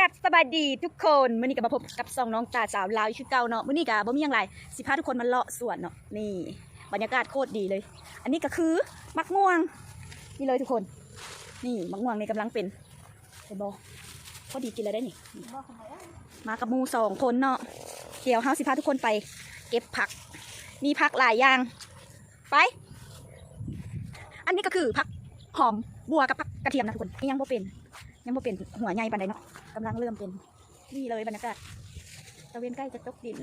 ครับสบายดีทุกคนมื้อนี้ก็มาพบกับสองน้องตาสาวลาวอีกคือเก่าเนาะมื้อนี้ก็บ่มีหยังไรสิพาทุกคนมาเลาะสวนเนาะนี่บรรยากาศโคตรดีเลย อันนี้ก็คือมักม่วงนี่เลยทุกคน นี่มักม่วงนี่กำลังเป็นเห็นบ่พอดีกินแล้วได้นี่มากับมูสองคนเนาะเดี๋ยวเฮาสิพาทุกคนไป เก็บผัก มีผักหลายอย่าง ไป อันนี้ก็คือผักหอมบัวกับผักกระเทียมนะทุกคนยังบ่เป็น ยังบ่เป็นหัวใหญ่ปานใดเนาะกำลังเริ่มเป็นนี่เลยบรรยากาศตะเวนใกล้จะตกดิน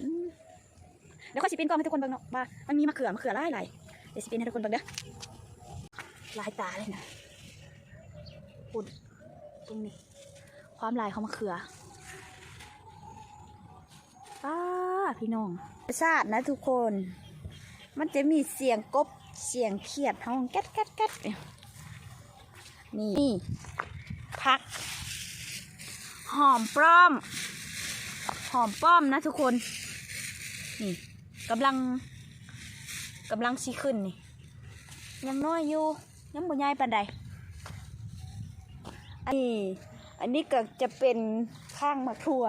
เดี๋ยวค่อยสิเป็นกล้องให้ทุกคนเบิ่งเนาะว่ามันมีมะเขือมะเขือหลายหลายเดี๋ยวสิเป็นให้ทุกคนเบิ่งเด้อลายตาเลยนะปุ่นตรงนี้ ความลายของมะเขือป้าพี่น้องชาตินะทุกคน มันจะมีเสียงกบเสียงเขียดห้องแก๊ดแก๊ดแก๊ดนี่ นี่พักหอมป้อม หอมป้อมนะทุกคน นี่กำลังกำลังซีขึ้นนี่ ยังน้อยอยู่ ยังบ่ใหญ่ปานใดอันนี้อันนี้ก็จะเป็นข้างมะทัว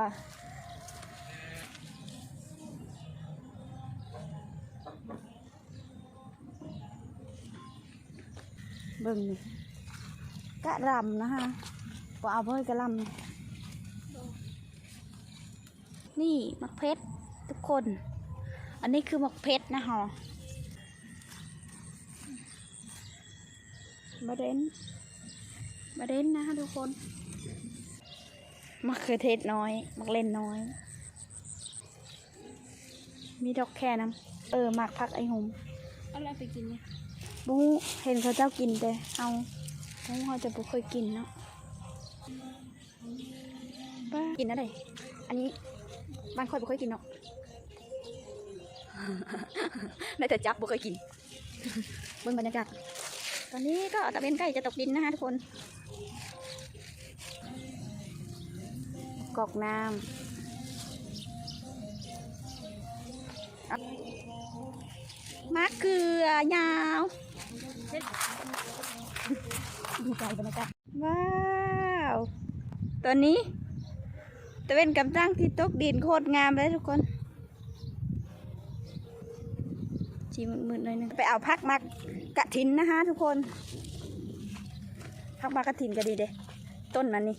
เบิ่งนี่กะหลำนะคะ บ่เอาเพื่อกะหลำนี่มักเพชรทุกคน อันนี้คือมักเพชรนะคะมาเด่นมาเด่นนะคะทุกคนมะเขือเทศน้อย มักเล่นน้อย มีดอกแค่น้ำเออหมากพักไอหุ่มเอาอะไรไปกินเนี่ยบูเห็นเขาเจ้ากินแต่เอาบูเขาจะบ่เคยกินเนาะบ้า กินอะไรอันนี้บ้านค่อยบ่เคยกินเนาะได้แต่จับบ่เคยกินเบิ่งบรรยากาศตอนนี้ก็ตะเวนใกล้จะตกดินนะคะทุกคน กอกน้ำมะเขือยาวดูใจบรรยากาศว้าว ตอนนี้ ตะเวนกำลังที่ตกดินโคตรงามเลยทุกคนชีมืดๆหน่อยหนึงไปเอาพักมากกระถินนะคะทุกคนพักมากระถินก็ดีเด้ต้นมันนี่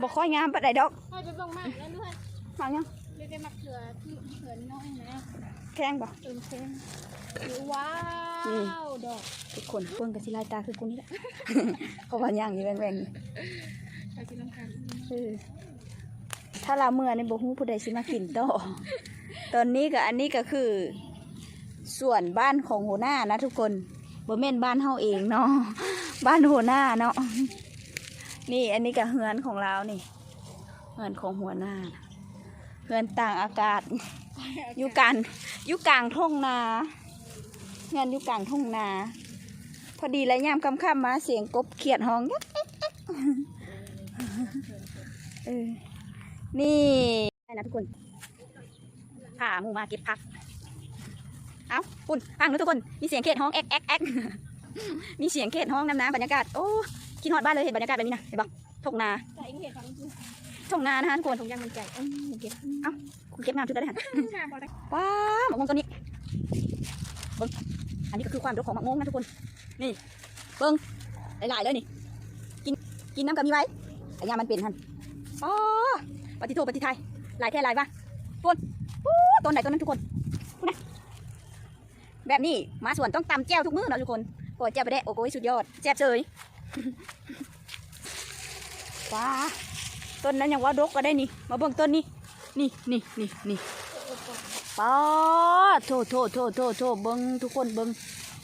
บอกค่อยงามปะไดดอกให้ไปบ้างมากแล้วด้วยมายังเรียกได้มะเขือที่เขือน้อยนะแข้งบ่เติมเส้นหรือว้าวดอกทุกคนเพิ่งกับสิลายตาคือกูนี่แหละเพราะว่าย่างอยู่แว่งๆ ไปกินน้ำกันเออถ้าเราเมื่อในบ่ฮู้ผู้ใดสิมากินต่อ ตอนนี้ก็อันนี้ก็คือ ส่วนบ้านของหัวหน้านะทุกคนบ่แม่นบ้านเฮาเองเนาะบ้านหัวหน้าเนาะนี่อันนี้ก็เฮือนของเรานี่เฮือนของหัวหน้านะเฮือนต่างอากาศอยู่กลางอยู่กลางทุ่งนาเฮือนอยู่กลางทุ่งนา พอดีแล้วยามค่ำๆมาเสียงกบเขียดห้อง เออ นี่ได้นะทุกคนพาหมูมาเก็บผัก เอาคุณฟังนะทุกคน มีเสียงเขตห้องแอ๊กแอ๊กแอ๊กมีเสียงเขตห้องน้ำน้ำบรรยากาศ โอ้คิดฮอดบ้านเลยเห็นบรรยากาศแบบนี้นะเห็นปะทุ่งนาใส่เห็ดฟังคือทุ่งนานะคะทุกคนถุงยางมันใจอืมเก็บคุณเก็บงามชุดได้หันหน้าบอลว้าวมะม่วงตัวนี้เบิ้งอันนี้ก็คือความรกของมะม่วงนะทุกคน นี่ เบิ้งหลายๆเลยนี่ กิน กินน้ำกับมีไว้ แต่ยามันเป็นหันอ๋อปฏิโทปฏิไทยหลายแค่หลายบ้างต้นปูต้นไหนต้นนั้นทุกคนนะแบบนี้มาสวนต้องตำแจ้วทุกมื้อเนาะทุกคนโอ้ยแจ้วไปได้โอ้โหสุดยอดแซ่บเฉยว้าต้นนั้นยังว่าดกก็ได้นี่ มาเบิ่งต้นนี้ นี่นี่นี่นี่ป้าโทษโทษโทษโทษโทษเบิ้งทุกคนเบิ้ง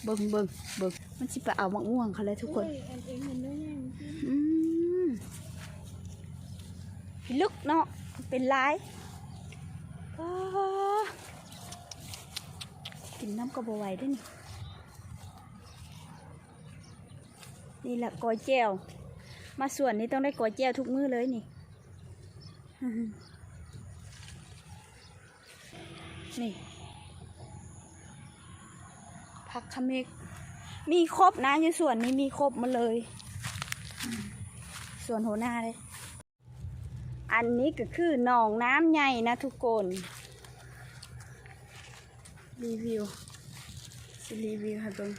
เบิ้งเบิ้งเบิ้งมันสิไปเอามะม่วงเขาเลยทุกคน เอ้ยอันเองเห็นด้วยยัง อืม ลึกเนาะเป็นลายกินน้ำกระบไหวด้วยนี่นี่แหละกอยแก้วมาส่วนนี้ต้องได้กอยแก้วทุกมื้อเลยนี่ นี่ผักขมิกมีครบนะในส่วนนี้มีครบมาเลย ส่วนหัวหน้าเลย อันนี้ก็คือหนองน้ำใหญ่นะทุกคน รีวิวสิรีวิวให้เบิ่ง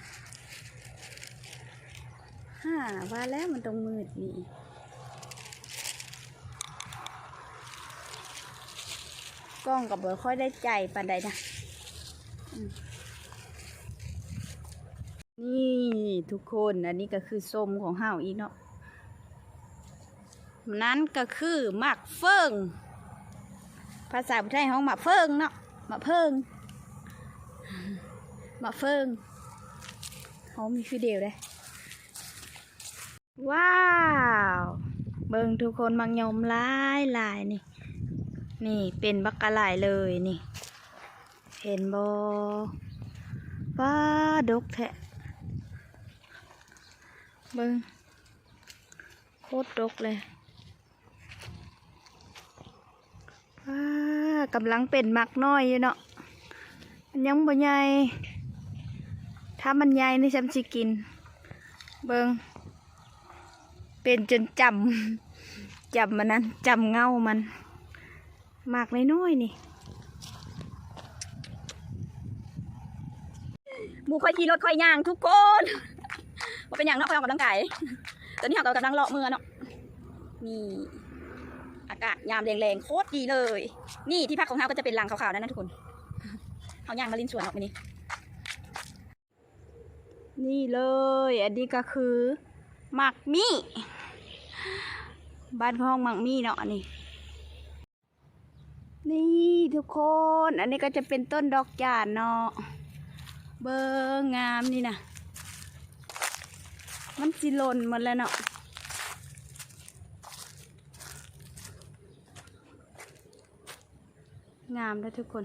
ฮ่าว่าแล้วมันต้องมืดนี่กล้องกับเบอค่อยได้ใจปานใดนะนี่ทุกคนอันนี้ก็คือส้มของเฮาอีกเนาะ นั้นก็คือหมักเฟิงภาษาไทยของหมักเฟิงเนาะหมักเฟิงหมักเฟิงเขามีคือเดียวเลยว้าว เบิ่งทุกคนมังยมลายลายนี่ นี่เป็นบักกะหลายเลยนี่ เห็นบอว้าดกแทะเบิ่งโคตรดกเลย ว้ากำลังเป็นมักน้อยอยู่เนาะมันยังบ่ใหญ่ถ้ามันใหญ่นี่ฉันสิกิน เบิงเป็นจนจำจำมันนั้นจำเงามันมากน้อยนี่หมูค่อยขี่รถค่อยย่างทุกคนว่าเป็นอย่างเนาะค่อยออกกำลังกายตอนนี้เรากำลังเลาะมือเนาะนี่ากาศยามแรงๆโคตรดีเลย นี่ที่พักของเราก็จะเป็นรังขาวๆนั่นนะทุกคนเขาย่างมาลินสวนออกมานี่นี่เลย อันนี้ก็คือหมักมี่บ้านห้องหมักมี่เนาะนนี้นี่ทุกคน อันนี้ก็จะเป็นต้นดอกจานเนาะเบอร์งามนี่นะมันสิหล่นหมดแล้วเนาะ งามแล้วทุกคน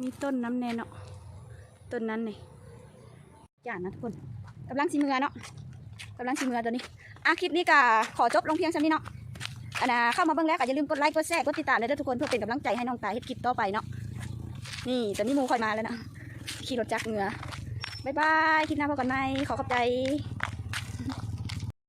มีต้นน้ำแน่เนาะ ต้นนั้นนี่จานนะทุกคนกำลังสีมือเนาะกำลังสีมือตัวนี้อะคลิปนี้ก็ขอจบลงเพียงเท่านี้เนาะอันน่ะเข้ามาเบิ่งแล้วก็อย่าลืมกดไลค์ กดแชร์ กดติดตามเลยด้อทุกคนเพื่อเป็นกำลังใจให้น้องตายเฮ็ดคลิปต่อไปเนาะ นี่ตอนนี้มูคอยมาแล้วนะขี่รถจักรเงือบ๊ายบาย คลิปหน้าพบกันใหม่ขอขอบใจ